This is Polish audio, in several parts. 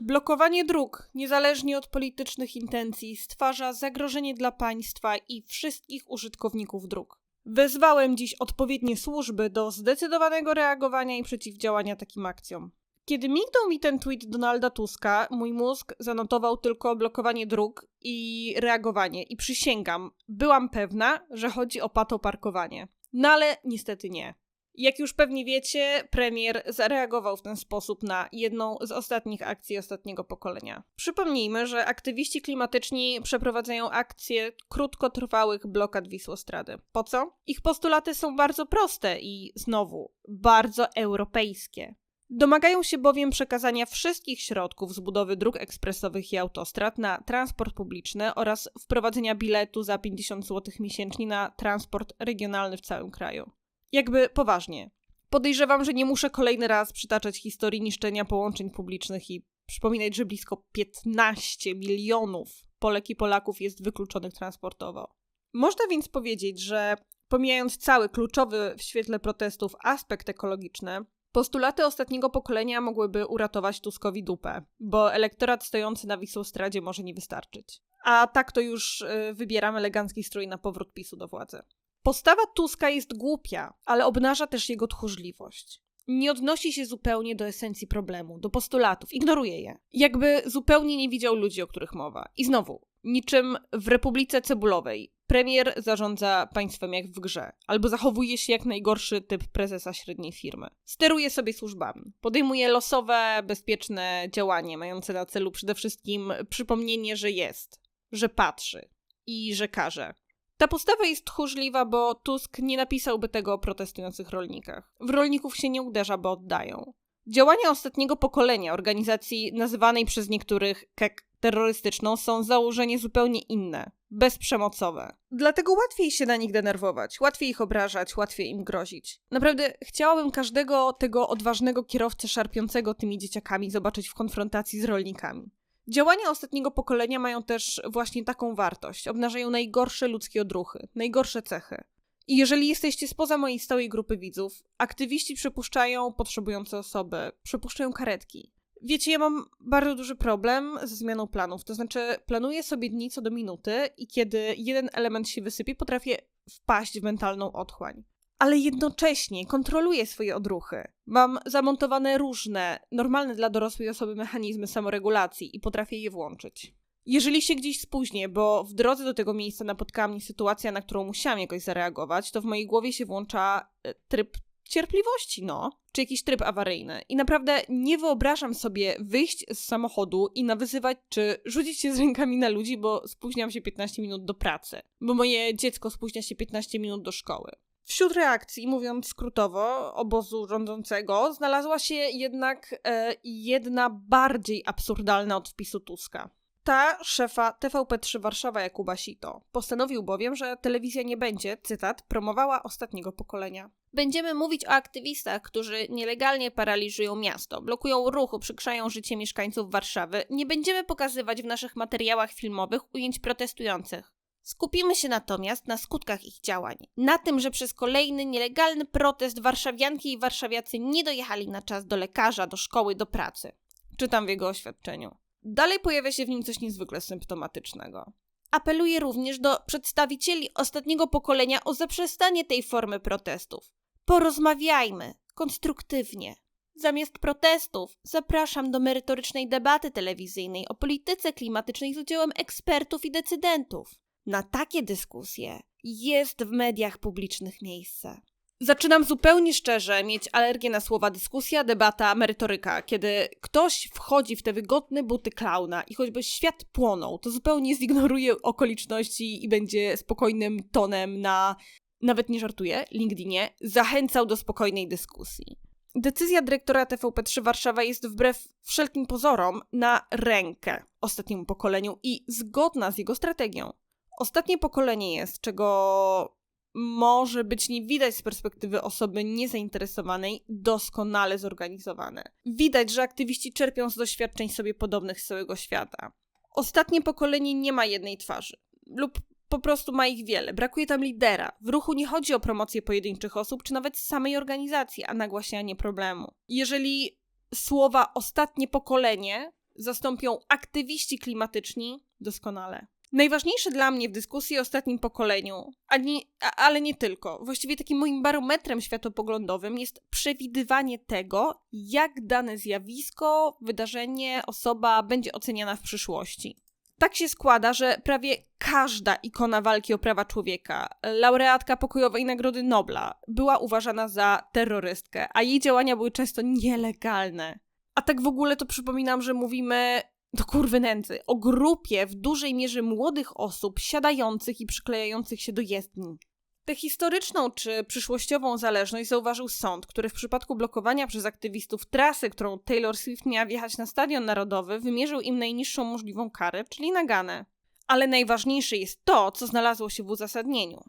Blokowanie dróg, niezależnie od politycznych intencji, stwarza zagrożenie dla państwa i wszystkich użytkowników dróg. Wezwałem dziś odpowiednie służby do zdecydowanego reagowania i przeciwdziałania takim akcjom. Kiedy mignął mi ten tweet Donalda Tuska, mój mózg zanotował tylko blokowanie dróg i reagowanie. I przysięgam, byłam pewna, że chodzi o patoparkowanie. No ale niestety nie. Jak już pewnie wiecie, premier zareagował w ten sposób na jedną z ostatnich akcji ostatniego pokolenia. Przypomnijmy, że aktywiści klimatyczni przeprowadzają akcje krótkotrwałych blokad Wisłostrady. Po co? Ich postulaty są bardzo proste i znowu bardzo europejskie. Domagają się bowiem przekazania wszystkich środków z budowy dróg ekspresowych i autostrad na transport publiczny oraz wprowadzenia biletu za 50 zł miesięcznie na transport regionalny w całym kraju. Jakby poważnie. Podejrzewam, że nie muszę kolejny raz przytaczać historii niszczenia połączeń publicznych i przypominać, że blisko 15 milionów Polek i Polaków jest wykluczonych transportowo. Można więc powiedzieć, że pomijając cały kluczowy w świetle protestów aspekt ekologiczny, postulaty ostatniego pokolenia mogłyby uratować Tuskowi dupę, bo elektorat stojący na Wisłostradzie może nie wystarczyć. A tak to już y, wybieram elegancki strój na powrót PiSu do władzy. Postawa Tuska jest głupia, ale obnaża też jego tchórzliwość. Nie odnosi się zupełnie do esencji problemu, do postulatów, ignoruje je. Jakby zupełnie nie widział ludzi, o których mowa. I znowu, niczym w Republice Cebulowej, premier zarządza państwem jak w grze, albo zachowuje się jak najgorszy typ prezesa średniej firmy. Steruje sobie służbami, podejmuje losowe, bezpieczne działanie, mające na celu przede wszystkim przypomnienie, że jest, że patrzy i że każe. Ta postawa jest tchórzliwa, bo Tusk nie napisałby tego o protestujących rolnikach. W rolników się nie uderza, bo oddają. Działania ostatniego pokolenia organizacji nazywanej przez niektórych KEK terrorystyczną są z założenia zupełnie inne, bezprzemocowe. Dlatego łatwiej się na nich denerwować, łatwiej ich obrażać, łatwiej im grozić. Naprawdę chciałabym każdego tego odważnego kierowcę szarpiącego tymi dzieciakami zobaczyć w konfrontacji z rolnikami. Działania ostatniego pokolenia mają też właśnie taką wartość. Obnażają najgorsze ludzkie odruchy, najgorsze cechy. I jeżeli jesteście spoza mojej stałej grupy widzów, aktywiści przypuszczają potrzebujące osoby, przypuszczają karetki. Wiecie, ja mam bardzo duży problem ze zmianą planów. To znaczy, planuję sobie dni co do minuty i kiedy jeden element się wysypie, potrafię wpaść w mentalną otchłań ale jednocześnie kontroluję swoje odruchy. Mam zamontowane różne, normalne dla dorosłej osoby mechanizmy samoregulacji i potrafię je włączyć. Jeżeli się gdzieś spóźnię, bo w drodze do tego miejsca napotkała mnie sytuacja, na którą musiałam jakoś zareagować, to w mojej głowie się włącza e, tryb cierpliwości, no, czy jakiś tryb awaryjny. I naprawdę nie wyobrażam sobie wyjść z samochodu i nawyzywać, czy rzucić się z rękami na ludzi, bo spóźniam się 15 minut do pracy, bo moje dziecko spóźnia się 15 minut do szkoły. Wśród reakcji, mówiąc skrótowo, obozu rządzącego znalazła się jednak e, jedna bardziej absurdalna od wpisu Tuska. Ta szefa TVP3 Warszawa Jakuba Sito. Postanowił bowiem, że telewizja nie będzie, cytat, promowała ostatniego pokolenia. Będziemy mówić o aktywistach, którzy nielegalnie paraliżują miasto, blokują ruchu, przykrzają życie mieszkańców Warszawy. Nie będziemy pokazywać w naszych materiałach filmowych ujęć protestujących. Skupimy się natomiast na skutkach ich działań. Na tym, że przez kolejny nielegalny protest warszawianki i warszawiacy nie dojechali na czas do lekarza, do szkoły, do pracy. Czytam w jego oświadczeniu. Dalej pojawia się w nim coś niezwykle symptomatycznego. Apeluje również do przedstawicieli ostatniego pokolenia o zaprzestanie tej formy protestów. Porozmawiajmy konstruktywnie. Zamiast protestów zapraszam do merytorycznej debaty telewizyjnej o polityce klimatycznej z udziałem ekspertów i decydentów. Na takie dyskusje jest w mediach publicznych miejsce. Zaczynam zupełnie szczerze mieć alergię na słowa dyskusja, debata, merytoryka. Kiedy ktoś wchodzi w te wygodne buty klauna i choćby świat płonął, to zupełnie zignoruje okoliczności i będzie spokojnym tonem na, nawet nie żartuję, LinkedInie, zachęcał do spokojnej dyskusji. Decyzja dyrektora TVP3 Warszawa jest wbrew wszelkim pozorom na rękę ostatniemu pokoleniu i zgodna z jego strategią. Ostatnie pokolenie jest, czego może być nie widać z perspektywy osoby niezainteresowanej, doskonale zorganizowane. Widać, że aktywiści czerpią z doświadczeń sobie podobnych z całego świata. Ostatnie pokolenie nie ma jednej twarzy. lub po prostu ma ich wiele. Brakuje tam lidera. W ruchu nie chodzi o promocję pojedynczych osób, czy nawet samej organizacji, a nagłaśnianie problemu. Jeżeli słowa ostatnie pokolenie zastąpią aktywiści klimatyczni, doskonale. Najważniejsze dla mnie w dyskusji o ostatnim pokoleniu, nie, ale nie tylko, właściwie takim moim barometrem światopoglądowym jest przewidywanie tego, jak dane zjawisko, wydarzenie, osoba będzie oceniana w przyszłości. Tak się składa, że prawie każda ikona walki o prawa człowieka, laureatka pokojowej Nagrody Nobla, była uważana za terrorystkę, a jej działania były często nielegalne. A tak w ogóle to przypominam, że mówimy do kurwy nędzy o grupie w dużej mierze młodych osób siadających i przyklejających się do jezdni. Tę historyczną czy przyszłościową zależność zauważył sąd, który w przypadku blokowania przez aktywistów trasy, którą Taylor Swift miała wjechać na Stadion Narodowy, wymierzył im najniższą możliwą karę, czyli naganę. Ale najważniejsze jest to, co znalazło się w uzasadnieniu.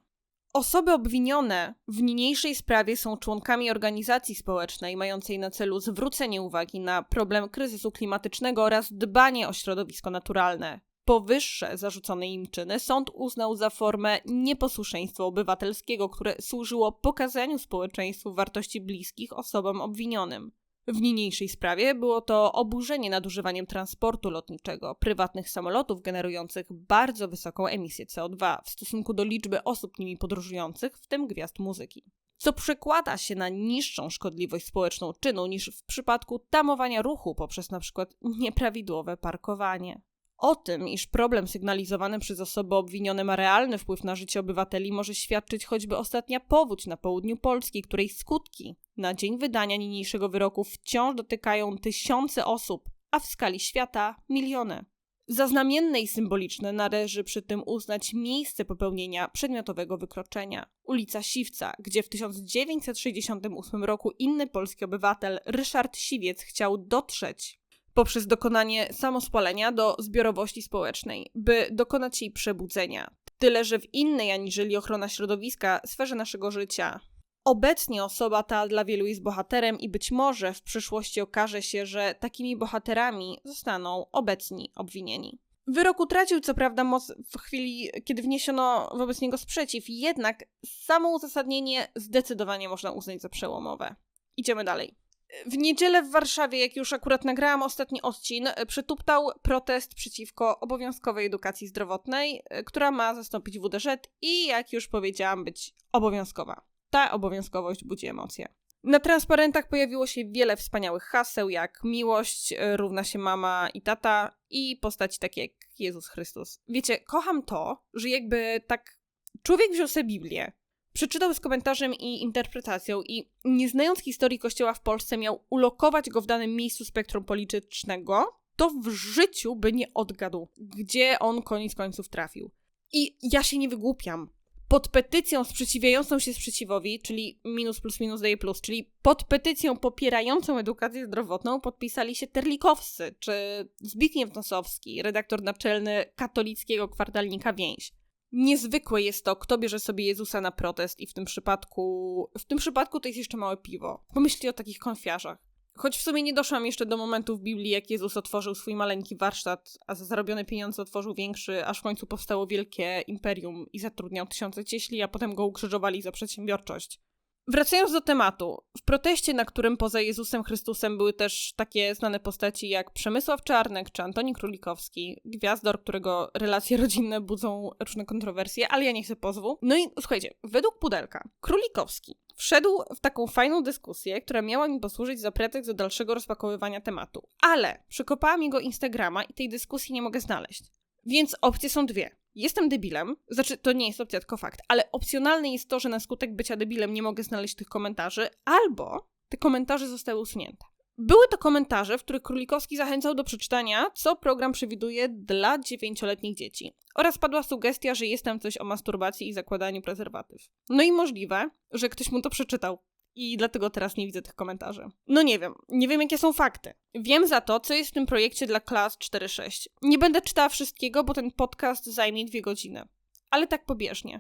Osoby obwinione w niniejszej sprawie są członkami organizacji społecznej mającej na celu zwrócenie uwagi na problem kryzysu klimatycznego oraz dbanie o środowisko naturalne. Powyższe zarzucone im czyny sąd uznał za formę nieposłuszeństwa obywatelskiego, które służyło pokazaniu społeczeństwu wartości bliskich osobom obwinionym. W niniejszej sprawie było to oburzenie nadużywaniem transportu lotniczego prywatnych samolotów generujących bardzo wysoką emisję CO2 w stosunku do liczby osób nimi podróżujących, w tym gwiazd muzyki. Co przekłada się na niższą szkodliwość społeczną czynu niż w przypadku tamowania ruchu poprzez np. nieprawidłowe parkowanie. O tym, iż problem sygnalizowany przez osoby obwinione ma realny wpływ na życie obywateli, może świadczyć choćby ostatnia powódź na południu Polski, której skutki na dzień wydania niniejszego wyroku wciąż dotykają tysiące osób, a w skali świata miliony. Za znamienne i symboliczne należy przy tym uznać miejsce popełnienia przedmiotowego wykroczenia. Ulica Siwca, gdzie w 1968 roku inny polski obywatel, Ryszard Siwiec, chciał dotrzeć poprzez dokonanie samospalenia do zbiorowości społecznej, by dokonać jej przebudzenia. Tyle, że w innej aniżeli ochrona środowiska sferze naszego życia. Obecnie osoba ta dla wielu jest bohaterem i być może w przyszłości okaże się, że takimi bohaterami zostaną obecni obwinieni. Wyrok utracił co prawda moc w chwili, kiedy wniesiono wobec niego sprzeciw, jednak samo uzasadnienie zdecydowanie można uznać za przełomowe. Idziemy dalej. W niedzielę w Warszawie, jak już akurat nagrałam ostatni odcin, przytuptał protest przeciwko obowiązkowej edukacji zdrowotnej, która ma zastąpić WDŻ i, jak już powiedziałam, być obowiązkowa. Ta obowiązkowość budzi emocje. Na transparentach pojawiło się wiele wspaniałych haseł, jak miłość równa się mama i tata i postaci takie jak Jezus Chrystus. Wiecie, kocham to, że jakby tak człowiek wziął sobie Biblię, Przeczytał z komentarzem i interpretacją i nie znając historii kościoła w Polsce miał ulokować go w danym miejscu spektrum politycznego, to w życiu by nie odgadł, gdzie on koniec końców trafił. I ja się nie wygłupiam. Pod petycją sprzeciwiającą się sprzeciwowi, czyli minus plus minus daje plus, czyli pod petycją popierającą edukację zdrowotną podpisali się Terlikowscy czy Zbigniew Nosowski, redaktor naczelny katolickiego kwartalnika Więź niezwykłe jest to, kto bierze sobie Jezusa na protest i w tym przypadku, w tym przypadku to jest jeszcze małe piwo. Pomyślcie o takich konfiarzach. Choć w sumie nie doszłam jeszcze do momentu w Biblii, jak Jezus otworzył swój maleńki warsztat, a za zarobione pieniądze otworzył większy, aż w końcu powstało wielkie imperium i zatrudniał tysiące cieśli, a potem go ukrzyżowali za przedsiębiorczość. Wracając do tematu, w proteście, na którym poza Jezusem Chrystusem były też takie znane postaci jak Przemysław Czarnek czy Antoni Królikowski, gwiazdor, którego relacje rodzinne budzą różne kontrowersje, ale ja nie chcę pozwu. No i słuchajcie, według Pudelka, Królikowski wszedł w taką fajną dyskusję, która miała mi posłużyć za pretekst do dalszego rozpakowywania tematu. Ale przekopałam jego Instagrama i tej dyskusji nie mogę znaleźć. Więc opcje są dwie. Jestem debilem, znaczy to nie jest opcja, tylko fakt, ale opcjonalne jest to, że na skutek bycia debilem nie mogę znaleźć tych komentarzy, albo te komentarze zostały usunięte. Były to komentarze, w których Królikowski zachęcał do przeczytania, co program przewiduje dla dziewięcioletnich dzieci. Oraz padła sugestia, że jest tam coś o masturbacji i zakładaniu prezerwatyw. No i możliwe, że ktoś mu to przeczytał i dlatego teraz nie widzę tych komentarzy. No nie wiem, nie wiem jakie są fakty. Wiem za to, co jest w tym projekcie dla klas 4-6. Nie będę czytała wszystkiego, bo ten podcast zajmie dwie godziny. Ale tak pobieżnie.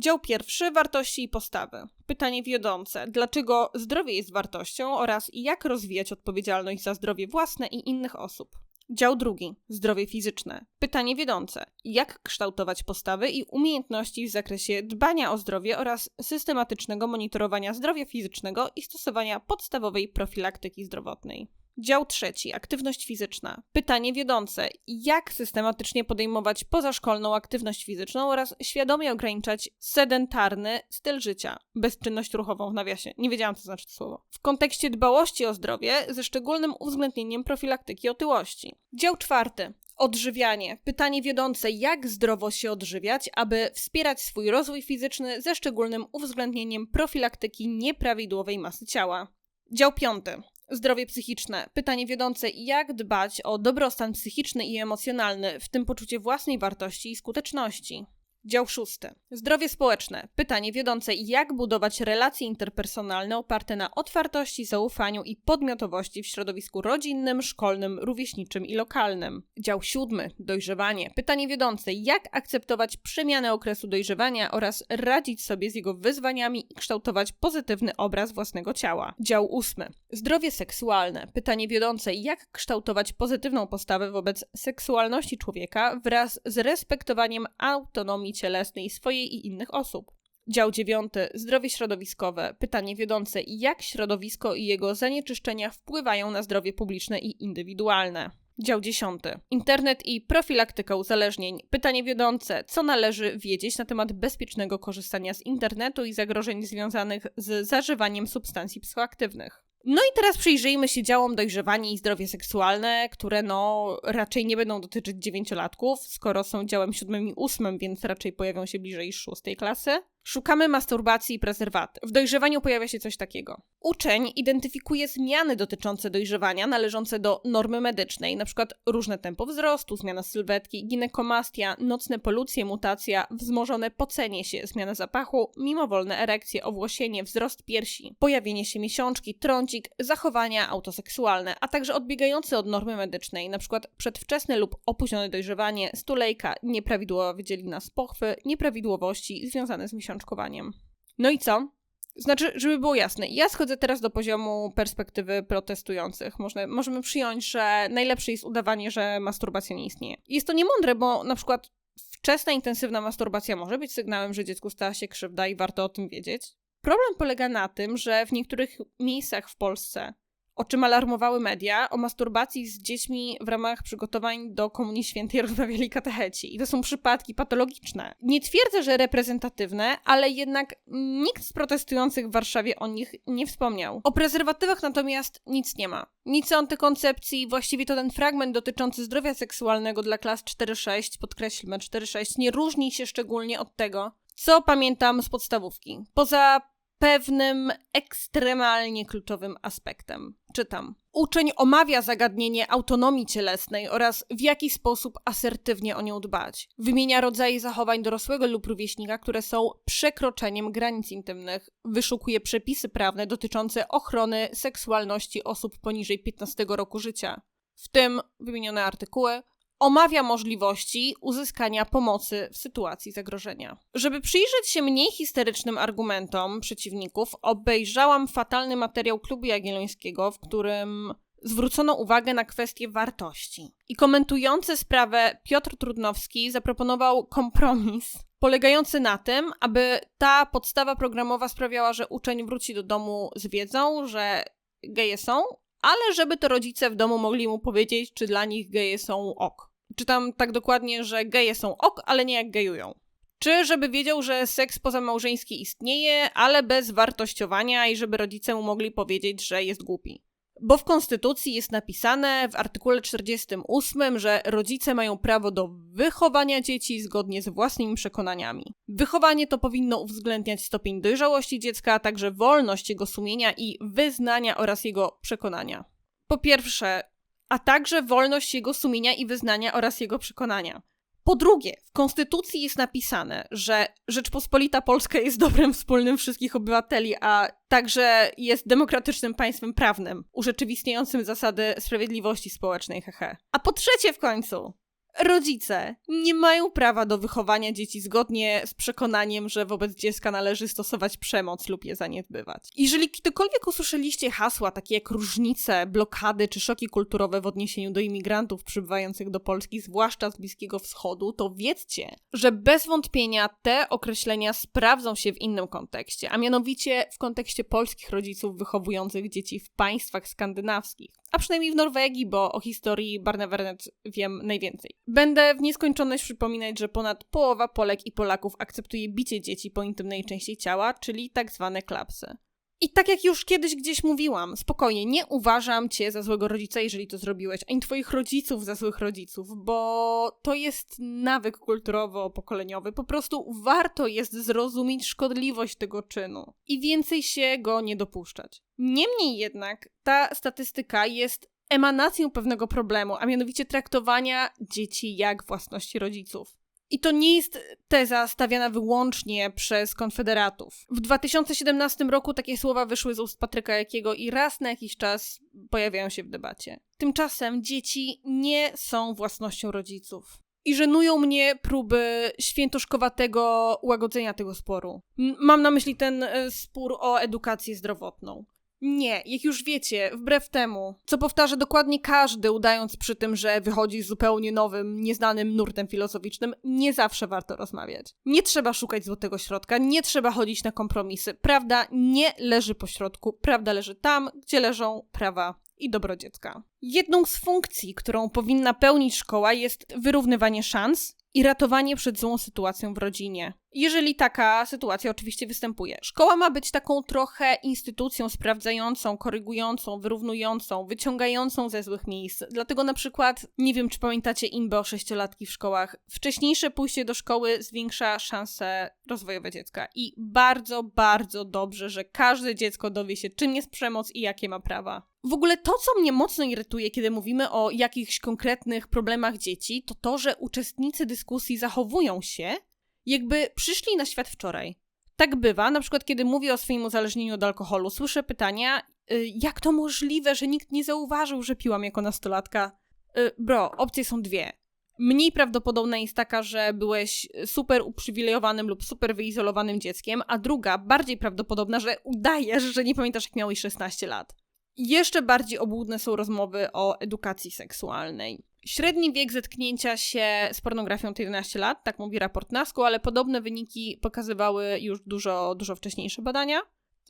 Dział pierwszy wartości i postawy. Pytanie wiodące: dlaczego zdrowie jest wartością oraz jak rozwijać odpowiedzialność za zdrowie własne i innych osób? Dział drugi zdrowie fizyczne. Pytanie wiodące: jak kształtować postawy i umiejętności w zakresie dbania o zdrowie oraz systematycznego monitorowania zdrowia fizycznego i stosowania podstawowej profilaktyki zdrowotnej. Dział trzeci aktywność fizyczna. Pytanie wiodące: jak systematycznie podejmować pozaszkolną aktywność fizyczną oraz świadomie ograniczać sedentarny styl życia, bezczynność ruchową w nawiasie. Nie wiedziałam, co znaczy to słowo. W kontekście dbałości o zdrowie, ze szczególnym uwzględnieniem profilaktyki otyłości. Dział czwarty Odżywianie. Pytanie wiodące, jak zdrowo się odżywiać, aby wspierać swój rozwój fizyczny ze szczególnym uwzględnieniem profilaktyki nieprawidłowej masy ciała. Dział piąty. Zdrowie psychiczne. Pytanie wiodące, jak dbać o dobrostan psychiczny i emocjonalny, w tym poczucie własnej wartości i skuteczności. Dział szósty. Zdrowie społeczne. Pytanie wiodące, jak budować relacje interpersonalne oparte na otwartości, zaufaniu i podmiotowości w środowisku rodzinnym, szkolnym, rówieśniczym i lokalnym. Dział siódmy. Dojrzewanie. Pytanie wiodące, jak akceptować przemianę okresu dojrzewania oraz radzić sobie z jego wyzwaniami i kształtować pozytywny obraz własnego ciała. Dział ósmy. Zdrowie seksualne. Pytanie wiodące, jak kształtować pozytywną postawę wobec seksualności człowieka wraz z respektowaniem autonomii cielesnej swojej i innych osób. Dział dziewiąty. Zdrowie środowiskowe. Pytanie wiodące: jak środowisko i jego zanieczyszczenia wpływają na zdrowie publiczne i indywidualne? Dział dziesiąty. Internet i profilaktyka uzależnień. Pytanie wiodące: co należy wiedzieć na temat bezpiecznego korzystania z internetu i zagrożeń związanych z zażywaniem substancji psychoaktywnych? No i teraz przyjrzyjmy się działom dojrzewanie i zdrowie seksualne, które no raczej nie będą dotyczyć dziewięciolatków, skoro są działem siódmym i ósmym, więc raczej pojawią się bliżej szóstej klasy. Szukamy masturbacji i prezerwaty. W dojrzewaniu pojawia się coś takiego. Uczeń identyfikuje zmiany dotyczące dojrzewania należące do normy medycznej, np. różne tempo wzrostu, zmiana sylwetki, ginekomastia, nocne polucje, mutacja, wzmożone pocenie się, zmiana zapachu, mimowolne erekcje, owłosienie, wzrost piersi, pojawienie się miesiączki, trącik, zachowania autoseksualne, a także odbiegające od normy medycznej, np. przedwczesne lub opóźnione dojrzewanie, stulejka, nieprawidłowa wydzielina z pochwy, nieprawidłowości związane z miesiączką No i co? Znaczy, żeby było jasne, ja schodzę teraz do poziomu perspektywy protestujących. Można, możemy przyjąć, że najlepsze jest udawanie, że masturbacja nie istnieje. Jest to niemądre, bo na przykład wczesna, intensywna masturbacja może być sygnałem, że dziecku stała się krzywda i warto o tym wiedzieć. Problem polega na tym, że w niektórych miejscach w Polsce o czym alarmowały media, o masturbacji z dziećmi w ramach przygotowań do Komunii Świętej rozmawiali katecheci. I to są przypadki patologiczne. Nie twierdzę, że reprezentatywne, ale jednak nikt z protestujących w Warszawie o nich nie wspomniał. O prezerwatywach natomiast nic nie ma. Nic o antykoncepcji, właściwie to ten fragment dotyczący zdrowia seksualnego dla klas 4-6, podkreślmy 4-6, nie różni się szczególnie od tego, co pamiętam z podstawówki. Poza pewnym ekstremalnie kluczowym aspektem. Czytam. Uczeń omawia zagadnienie autonomii cielesnej oraz w jaki sposób asertywnie o nią dbać. Wymienia rodzaje zachowań dorosłego lub rówieśnika, które są przekroczeniem granic intymnych. Wyszukuje przepisy prawne dotyczące ochrony seksualności osób poniżej 15 roku życia. W tym wymienione artykuły omawia możliwości uzyskania pomocy w sytuacji zagrożenia. Żeby przyjrzeć się mniej histerycznym argumentom przeciwników, obejrzałam fatalny materiał Klubu Jagiellońskiego, w którym zwrócono uwagę na kwestię wartości. I komentujący sprawę Piotr Trudnowski zaproponował kompromis polegający na tym, aby ta podstawa programowa sprawiała, że uczeń wróci do domu z wiedzą, że geje są, ale żeby to rodzice w domu mogli mu powiedzieć, czy dla nich geje są ok. Czytam tak dokładnie, że geje są ok, ale nie jak gejują. Czy żeby wiedział, że seks pozamałżeński istnieje, ale bez wartościowania i żeby rodzice mu mogli powiedzieć, że jest głupi. Bo w Konstytucji jest napisane w artykule 48, że rodzice mają prawo do wychowania dzieci zgodnie z własnymi przekonaniami. Wychowanie to powinno uwzględniać stopień dojrzałości dziecka, a także wolność jego sumienia i wyznania oraz jego przekonania. Po pierwsze, a także wolność jego sumienia i wyznania oraz jego przekonania. Po drugie, w Konstytucji jest napisane, że Rzeczpospolita Polska jest dobrem wspólnym wszystkich obywateli, a także jest demokratycznym państwem prawnym, urzeczywistniającym zasady sprawiedliwości społecznej, hehe. A po trzecie w końcu, Rodzice nie mają prawa do wychowania dzieci zgodnie z przekonaniem, że wobec dziecka należy stosować przemoc lub je zaniedbywać. Jeżeli kiedykolwiek usłyszeliście hasła takie jak różnice, blokady czy szoki kulturowe w odniesieniu do imigrantów przybywających do Polski, zwłaszcza z Bliskiego Wschodu, to wiedzcie, że bez wątpienia te określenia sprawdzą się w innym kontekście, a mianowicie w kontekście polskich rodziców wychowujących dzieci w państwach skandynawskich a przynajmniej w Norwegii, bo o historii Barnevernet wiem najwięcej. Będę w nieskończoność przypominać, że ponad połowa Polek i Polaków akceptuje bicie dzieci po intymnej części ciała, czyli tak zwane klapsy. I tak jak już kiedyś gdzieś mówiłam, spokojnie, nie uważam cię za złego rodzica, jeżeli to zrobiłeś, ani twoich rodziców za złych rodziców, bo to jest nawyk kulturowo-pokoleniowy. Po prostu warto jest zrozumieć szkodliwość tego czynu i więcej się go nie dopuszczać. Niemniej jednak ta statystyka jest emanacją pewnego problemu, a mianowicie traktowania dzieci jak własności rodziców. I to nie jest teza stawiana wyłącznie przez konfederatów. W 2017 roku takie słowa wyszły z ust Patryka Jakiego i raz na jakiś czas pojawiają się w debacie. Tymczasem dzieci nie są własnością rodziców. I żenują mnie próby świętoszkowatego łagodzenia tego sporu. Mam na myśli ten y, spór o edukację zdrowotną. Nie, jak już wiecie, wbrew temu, co powtarza dokładnie każdy, udając przy tym, że wychodzi z zupełnie nowym, nieznanym nurtem filozoficznym, nie zawsze warto rozmawiać. Nie trzeba szukać złotego środka, nie trzeba chodzić na kompromisy. Prawda nie leży po środku, prawda leży tam, gdzie leżą prawa i dobro dziecka. Jedną z funkcji, którą powinna pełnić szkoła, jest wyrównywanie szans i ratowanie przed złą sytuacją w rodzinie. Jeżeli taka sytuacja oczywiście występuje. Szkoła ma być taką trochę instytucją sprawdzającą, korygującą, wyrównującą, wyciągającą ze złych miejsc. Dlatego na przykład, nie wiem czy pamiętacie imbę o sześciolatki w szkołach, wcześniejsze pójście do szkoły zwiększa szanse rozwojowe dziecka. I bardzo, bardzo dobrze, że każde dziecko dowie się, czym jest przemoc i jakie ma prawa. W ogóle to, co mnie mocno irytuje, kiedy mówimy o jakichś konkretnych problemach dzieci, to to, że uczestnicy dyskusji zachowują się, jakby przyszli na świat wczoraj. Tak bywa, na przykład kiedy mówię o swoim uzależnieniu od alkoholu, słyszę pytania, y, jak to możliwe, że nikt nie zauważył, że piłam jako nastolatka? Y, bro, opcje są dwie. Mniej prawdopodobna jest taka, że byłeś super uprzywilejowanym lub super wyizolowanym dzieckiem, a druga, bardziej prawdopodobna, że udajesz, że nie pamiętasz, jak miałeś 16 lat. Jeszcze bardziej obłudne są rozmowy o edukacji seksualnej. Średni wiek zetknięcia się z pornografią to 11 lat, tak mówi raport NASKU, ale podobne wyniki pokazywały już dużo, dużo wcześniejsze badania.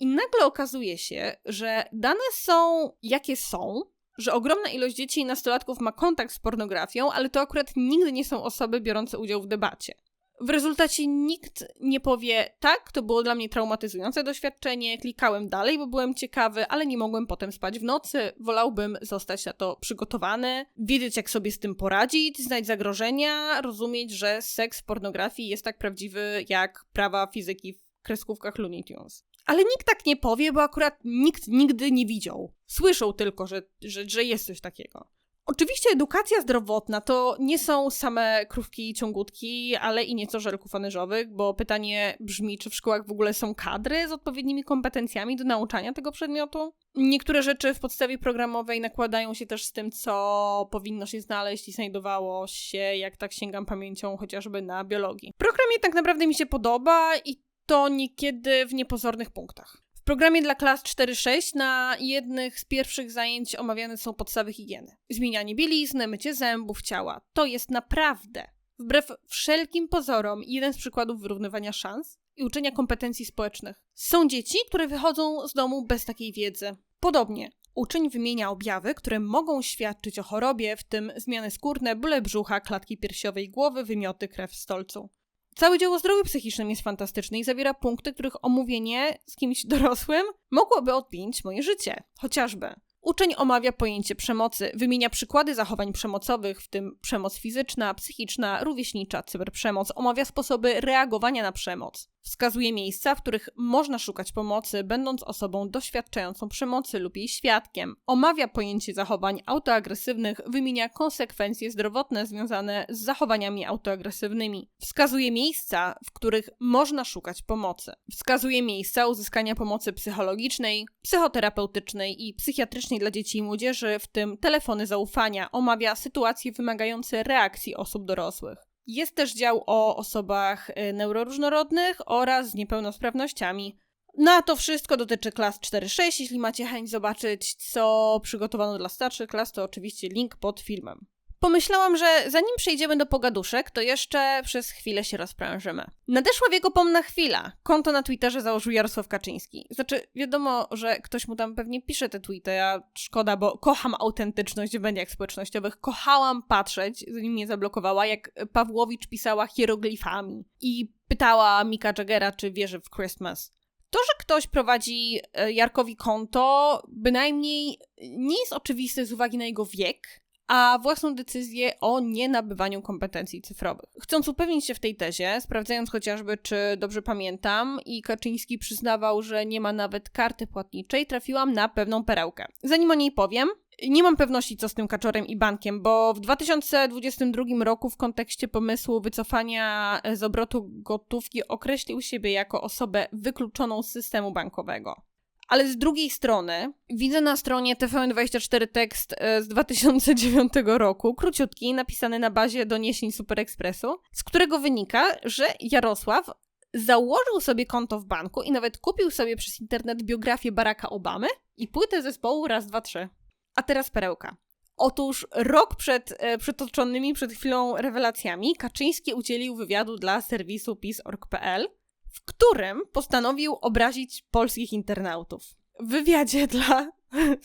I nagle okazuje się, że dane są jakie są, że ogromna ilość dzieci i nastolatków ma kontakt z pornografią, ale to akurat nigdy nie są osoby biorące udział w debacie. W rezultacie nikt nie powie, tak, to było dla mnie traumatyzujące doświadczenie, klikałem dalej, bo byłem ciekawy, ale nie mogłem potem spać w nocy. Wolałbym zostać na to przygotowany, wiedzieć, jak sobie z tym poradzić, znać zagrożenia, rozumieć, że seks w pornografii jest tak prawdziwy jak prawa fizyki w kreskówkach Looney Tunes. Ale nikt tak nie powie, bo akurat nikt nigdy nie widział. Słyszą tylko, że, że, że jest coś takiego. Oczywiście edukacja zdrowotna to nie są same krówki i ciągutki, ale i nieco żelków anyżowych, bo pytanie brzmi, czy w szkołach w ogóle są kadry z odpowiednimi kompetencjami do nauczania tego przedmiotu? Niektóre rzeczy w podstawie programowej nakładają się też z tym, co powinno się znaleźć i znajdowało się, jak tak sięgam pamięcią, chociażby na biologii. Program tak naprawdę mi się podoba i to niekiedy w niepozornych punktach programie dla klas 4-6 na jednych z pierwszych zajęć omawiane są podstawy higieny. Zmienianie bielizny, mycie zębów, ciała. To jest naprawdę, wbrew wszelkim pozorom, jeden z przykładów wyrównywania szans i uczenia kompetencji społecznych. Są dzieci, które wychodzą z domu bez takiej wiedzy. Podobnie, uczeń wymienia objawy, które mogą świadczyć o chorobie, w tym zmiany skórne, bóle brzucha, klatki piersiowej, głowy, wymioty, krew w stolcu. Całe dzieło zdrowiu psychicznym jest fantastyczne i zawiera punkty, których omówienie z kimś dorosłym mogłoby odmienić moje życie. Chociażby. Uczeń omawia pojęcie przemocy, wymienia przykłady zachowań przemocowych, w tym przemoc fizyczna, psychiczna, rówieśnicza, cyberprzemoc, omawia sposoby reagowania na przemoc. Wskazuje miejsca, w których można szukać pomocy, będąc osobą doświadczającą przemocy lub jej świadkiem. Omawia pojęcie zachowań autoagresywnych, wymienia konsekwencje zdrowotne związane z zachowaniami autoagresywnymi. Wskazuje miejsca, w których można szukać pomocy. Wskazuje miejsca uzyskania pomocy psychologicznej, psychoterapeutycznej i psychiatrycznej dla dzieci i młodzieży, w tym telefony zaufania. Omawia sytuacje wymagające reakcji osób dorosłych. Jest też dział o osobach y, neuroróżnorodnych oraz z niepełnosprawnościami. Na to wszystko dotyczy klas 4-6. Jeśli macie chęć zobaczyć, co przygotowano dla starszych klas, to oczywiście link pod filmem. Pomyślałam, że zanim przejdziemy do pogaduszek, to jeszcze przez chwilę się rozprężymy. Nadeszła wiekopomna pomna chwila. Konto na Twitterze założył Jarosław Kaczyński. Znaczy, wiadomo, że ktoś mu tam pewnie pisze te tweety, a szkoda, bo kocham autentyczność w mediach społecznościowych. Kochałam patrzeć, zanim mnie zablokowała, jak Pawłowicz pisała hieroglifami i pytała Mika Jaggera, czy wierzy w Christmas. To, że ktoś prowadzi e, Jarkowi konto, bynajmniej nie jest oczywiste z uwagi na jego wiek, a własną decyzję o nienabywaniu kompetencji cyfrowych. Chcąc upewnić się w tej tezie, sprawdzając chociażby, czy dobrze pamiętam, i Kaczyński przyznawał, że nie ma nawet karty płatniczej, trafiłam na pewną perełkę. Zanim o niej powiem, nie mam pewności, co z tym kaczorem i bankiem, bo w 2022 roku w kontekście pomysłu wycofania z obrotu gotówki określił siebie jako osobę wykluczoną z systemu bankowego. Ale z drugiej strony widzę na stronie TVN24 tekst e, z 2009 roku, króciutki, napisany na bazie doniesień Super Expressu, z którego wynika, że Jarosław założył sobie konto w banku i nawet kupił sobie przez internet biografię Baracka Obamy i płytę zespołu raz, dwa, trzy. A teraz perełka. Otóż rok przed e, przytoczonymi przed chwilą rewelacjami Kaczyński udzielił wywiadu dla serwisu PiS.org.pl, w którym postanowił obrazić polskich internautów. W wywiadzie dla,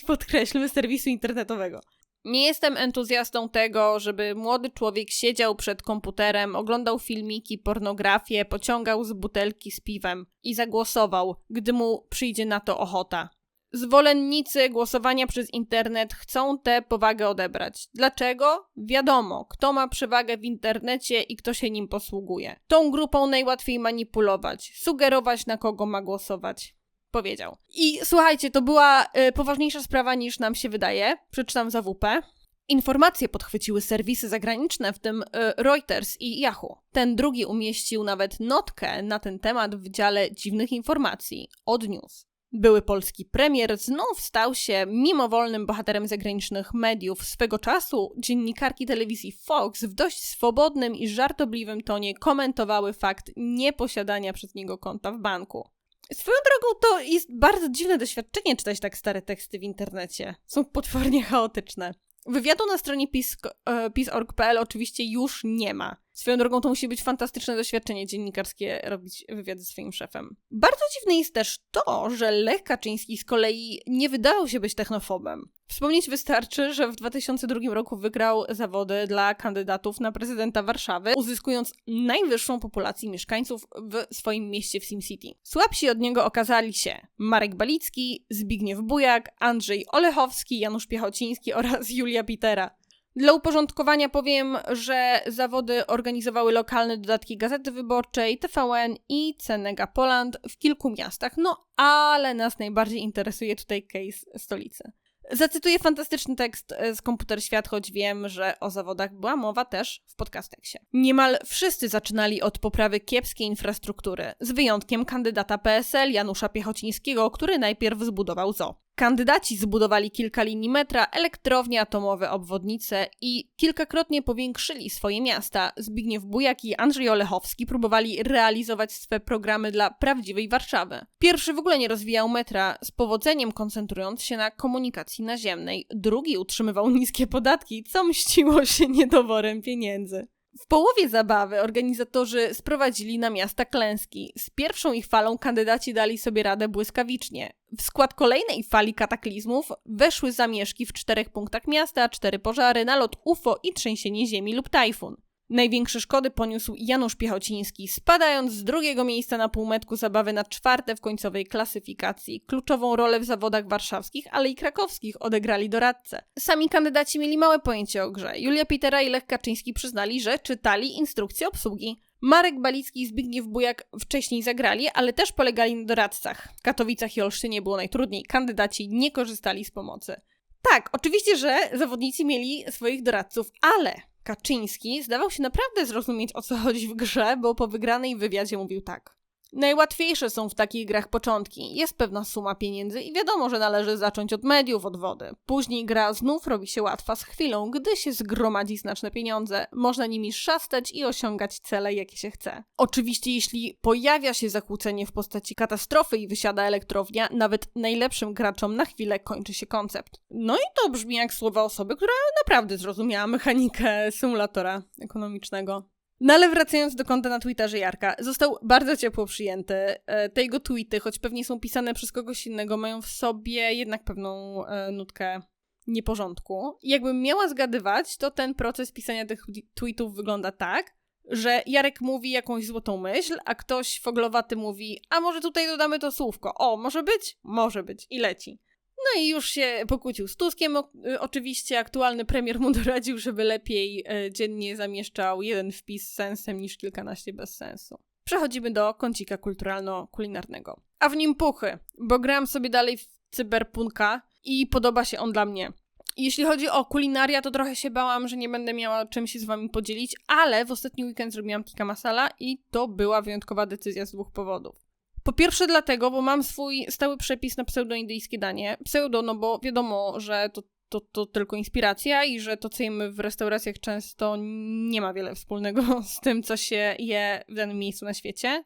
podkreślmy, serwisu internetowego. Nie jestem entuzjastą tego, żeby młody człowiek siedział przed komputerem, oglądał filmiki, pornografię, pociągał z butelki z piwem i zagłosował, gdy mu przyjdzie na to ochota. Zwolennicy głosowania przez internet chcą tę powagę odebrać. Dlaczego? Wiadomo, kto ma przewagę w internecie i kto się nim posługuje. Tą grupą najłatwiej manipulować, sugerować na kogo ma głosować. Powiedział. I słuchajcie, to była y, poważniejsza sprawa niż nam się wydaje. Przeczytam za WP. Informacje podchwyciły serwisy zagraniczne, w tym y, Reuters i Yahoo. Ten drugi umieścił nawet notkę na ten temat w dziale dziwnych informacji. Odniósł. Były polski premier znów stał się mimowolnym bohaterem zagranicznych mediów. Swego czasu dziennikarki telewizji Fox w dość swobodnym i żartobliwym tonie komentowały fakt nieposiadania przez niego konta w banku. Swoją drogą to jest bardzo dziwne doświadczenie czytać tak stare teksty w internecie. Są potwornie chaotyczne. Wywiadu na stronie PiS.org.pl e, oczywiście już nie ma. Swoją drogą to musi być fantastyczne doświadczenie dziennikarskie robić wywiady z swoim szefem. Bardzo dziwne jest też to, że Lech Kaczyński z kolei nie wydawał się być technofobem. Wspomnieć wystarczy, że w 2002 roku wygrał zawody dla kandydatów na prezydenta Warszawy, uzyskując najwyższą populację mieszkańców w swoim mieście w SimCity. Słabsi od niego okazali się Marek Balicki, Zbigniew Bujak, Andrzej Olechowski, Janusz Piechociński oraz Julia Pitera. Dla uporządkowania powiem, że zawody organizowały lokalne dodatki Gazety Wyborczej, TVN i Cenega Poland w kilku miastach. No, ale nas najbardziej interesuje tutaj case stolicy. Zacytuję fantastyczny tekst e, z Komputer Świat, choć wiem, że o zawodach była mowa też w podcasteksie. Niemal wszyscy zaczynali od poprawy kiepskiej infrastruktury, z wyjątkiem kandydata PSL Janusza Piechocińskiego, który najpierw zbudował ZO. Kandydaci zbudowali kilka linii metra, elektrownie atomowe, obwodnice i kilkakrotnie powiększyli swoje miasta. Zbigniew Bujak i Andrzej Olechowski próbowali realizować swe programy dla prawdziwej Warszawy. Pierwszy w ogóle nie rozwijał metra, z powodzeniem koncentrując się na komunikacji naziemnej. Drugi utrzymywał niskie podatki, co mściło się niedoworem pieniędzy. W połowie zabawy organizatorzy sprowadzili na miasta klęski. Z pierwszą ich falą kandydaci dali sobie radę błyskawicznie. W skład kolejnej fali kataklizmów weszły zamieszki w czterech punktach miasta, cztery pożary, nalot UFO i trzęsienie ziemi lub tajfun. Największe szkody poniósł Janusz Piechociński, spadając z drugiego miejsca na półmetku zabawy na czwarte w końcowej klasyfikacji. Kluczową rolę w zawodach warszawskich, ale i krakowskich odegrali doradcę. Sami kandydaci mieli małe pojęcie o grze. Julia Pitera i Lech Kaczyński przyznali, że czytali instrukcje obsługi. Marek Balicki i Zbigniew Bujak wcześniej zagrali, ale też polegali na doradcach. W Katowicach i Olsztynie było najtrudniej. Kandydaci nie korzystali z pomocy. Tak, oczywiście, że zawodnicy mieli swoich doradców, ale Kaczyński zdawał się naprawdę zrozumieć o co chodzi w grze, bo po wygranej wywiadzie mówił tak. Najłatwiejsze są w takich grach początki. Jest pewna suma pieniędzy i wiadomo, że należy zacząć od mediów, od wody. Później gra znów robi się łatwa z chwilą, gdy się zgromadzi znaczne pieniądze. Można nimi szastać i osiągać cele, jakie się chce. Oczywiście, jeśli pojawia się zakłócenie w postaci katastrofy i wysiada elektrownia, nawet najlepszym graczom na chwilę kończy się koncept. No i to brzmi jak słowa osoby, która naprawdę zrozumiała mechanikę symulatora ekonomicznego. No ale wracając do konta na Twitterze Jarka, został bardzo ciepło przyjęty. E, Te jego tweety, choć pewnie są pisane przez kogoś innego, mają w sobie jednak pewną e, nutkę nieporządku. Jakbym miała zgadywać, to ten proces pisania tych tweetów wygląda tak, że Jarek mówi jakąś złotą myśl, a ktoś foglowaty mówi, a może tutaj dodamy to słówko. O, może być? Może być. I leci. No i już się pokłócił z Tuskiem. Y, oczywiście aktualny premier mu doradził, żeby lepiej e, dziennie zamieszczał jeden wpis z sensem niż kilkanaście bez sensu. Przechodzimy do kącika kulturalno-kulinarnego. A w nim puchy, bo gram sobie dalej w cyberpunka i podoba się on dla mnie. Jeśli chodzi o kulinaria, to trochę się bałam, że nie będę miała czym się z wami podzielić, ale w ostatni weekend zrobiłam tikka masala i to była wyjątkowa decyzja z dwóch powodów. Po pierwsze dlatego, bo mam swój stały przepis na pseudoindyjskie danie. Pseudo, no bo wiadomo, że to, to, to tylko inspiracja i że to, co jemy w restauracjach często nie ma wiele wspólnego z tym, co się je w danym miejscu na świecie.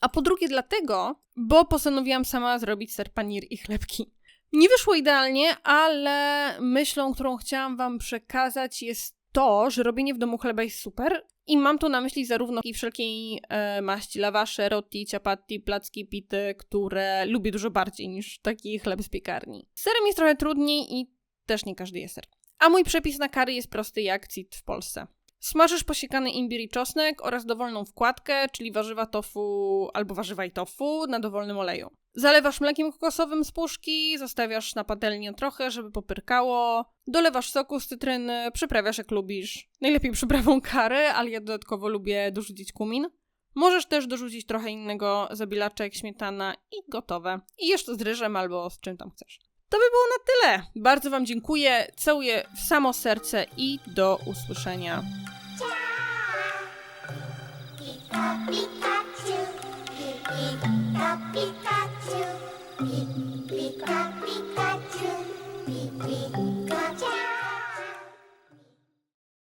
A po drugie dlatego, bo postanowiłam sama zrobić ser panir i chlebki. Nie wyszło idealnie, ale myślą, którą chciałam wam przekazać jest to, że robienie w domu chleba jest super i mam tu na myśli zarówno i wszelkiej e, maści, lawasze, roti, ciapatti, placki, pity, które lubię dużo bardziej niż taki chleb z piekarni. Z serem jest trochę trudniej i też nie każdy je ser. A mój przepis na kary jest prosty jak CIT w Polsce. Smażysz posiekany imbir i czosnek oraz dowolną wkładkę, czyli warzywa tofu albo warzywa i tofu na dowolnym oleju. Zalewasz mlekiem kokosowym z puszki, zostawiasz na patelnię trochę, żeby popyrkało, dolewasz soku z cytryny, przyprawiasz jak lubisz. Najlepiej przyprawą kary, ale ja dodatkowo lubię dorzucić kumin. Możesz też dorzucić trochę innego zabilacza jak śmietana i gotowe. I jesz to z ryżem albo z czym tam chcesz. To by było na tyle. Bardzo Wam dziękuję, całuję w samo serce i do usłyszenia. Pikachu, Pikachu, Pikachu, Pikachu.